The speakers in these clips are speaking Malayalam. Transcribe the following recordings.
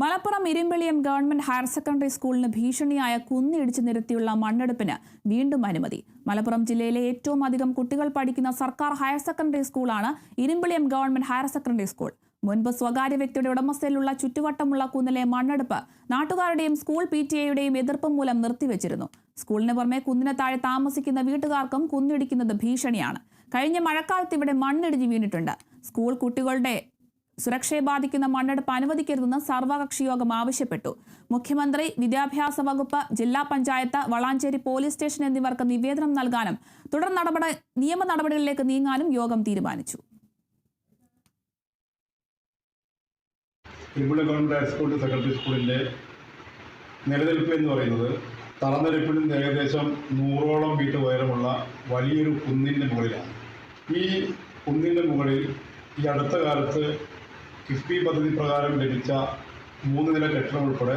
Malappuram Irumbaliyam government higher secondary സ്കൂളിന് ഭീഷണിയായ കുന്നിടിച്ചു നിരത്തിയുള്ള മണ്ണെടുപ്പിന് വീണ്ടും അനുമതി. മലപ്പുറം ജില്ലയിലെ ഏറ്റവും അധികം കുട്ടികൾ പഠിക്കുന്ന സർക്കാർ ഹയർ സെക്കൻഡറി സ്കൂളാണ് Irumbaliyam government higher secondary school. മുൻപ് സ്വകാര്യ വ്യക്തിയുടെ ഉടമസ്ഥയിലുള്ള ചുറ്റുവട്ടമുള്ള കുന്നിലെ മണ്ണെടുപ്പ് നാട്ടുകാരുടെയും സ്കൂൾ പി ടി എയുടെയും എതിർപ്പ് മൂലം നിർത്തിവെച്ചിരുന്നു. സ്കൂളിന് പുറമെ കുന്നിന് താഴെ താമസിക്കുന്ന വീട്ടുകാർക്കും കുന്നിടിക്കുന്നത് ഭീഷണിയാണ്. കഴിഞ്ഞ മഴക്കാലത്ത് ഇവിടെ മണ്ണിടിഞ്ഞ് വീണിട്ടുണ്ട്. സ്കൂൾ കുട്ടികളുടെ സുരക്ഷയെ ബാധിക്കുന്ന മണ്ണെടുപ്പ് അനുവദിക്കരുതെന്ന് സർവകക്ഷി യോഗം ആവശ്യപ്പെട്ടു. മുഖ്യമന്ത്രി വിദ്യാഭ്യാസ വകുപ്പ് ജില്ലാ പഞ്ചായത്ത് വളാഞ്ചേരി പോലീസ് സ്റ്റേഷൻ എന്നിവർക്ക് നിവേദനം നൽകാനും തുടർ നടപടി നിയമ നടപടികളിലേക്ക് നീങ്ങാനും യോഗം തീരുമാനിച്ചു. ഇരുമ്പുളി ഗവൺമെന്റ് ഹൈസ്കൂൾ സെക്കൻഡറി സ്കൂളിന്റെ നിലനിൽപ്പ് എന്ന് പറയുന്നത് തറനിരപ്പിൽ നിന്ന് ഏകദേശം നൂറോളം മീറ്റർ ഉയരമുള്ള വലിയൊരു കുന്നിന്റെ മുകളിലാണ്. ഈ കുന്നിന്റെ മുകളിൽ ഈ അടുത്ത കാലത്ത് കിഫ്ബി പദ്ധതി പ്രകാരം ലഭിച്ച മൂന്ന് നില കെട്ടിടം ഉൾപ്പെടെ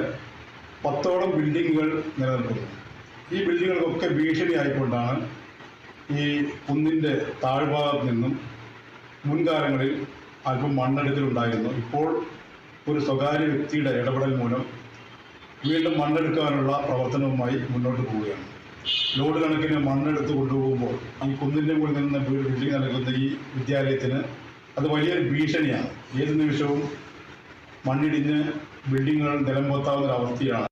പത്തോളം ബിൽഡിങ്ങുകൾ നിലനിൽക്കുന്നു. ഈ ബിൽഡിങ്ങുകൾക്കൊക്കെ ഭീഷണിയായിക്കൊണ്ടാണ് ഈ കുന്നിന്റെ താഴ്ഭാഗത്ത് നിന്നും മുൻകാലങ്ങളിൽ അല്പം മണ്ണെടുക്കലുണ്ടായിരുന്നു. ഇപ്പോൾ ഒരു സ്വകാര്യ വ്യക്തിയുടെ ഇടപെടൽ മൂലം വീണ്ടും മണ്ണെടുക്കാനുള്ള പ്രവർത്തനവുമായി മുന്നോട്ട് പോവുകയാണ്. ലോഡ് കണക്കിന് മണ്ണെടുത്ത് കൊണ്ടുപോകുമ്പോൾ ഈ കുന്നിന്റെ മുകളിൽ നിന്ന് ബിൽഡിംഗ് നൽകുന്ന ഈ വിദ്യാലയത്തിന് അത് വലിയൊരു ഭീഷണിയാണ്. ഏത് നിമിഷവും മണ്ണിടിഞ്ഞ് ബിൽഡിങ്ങുകൾ നിലംപൊത്താവുന്ന ഒരു അവസ്ഥയാണ്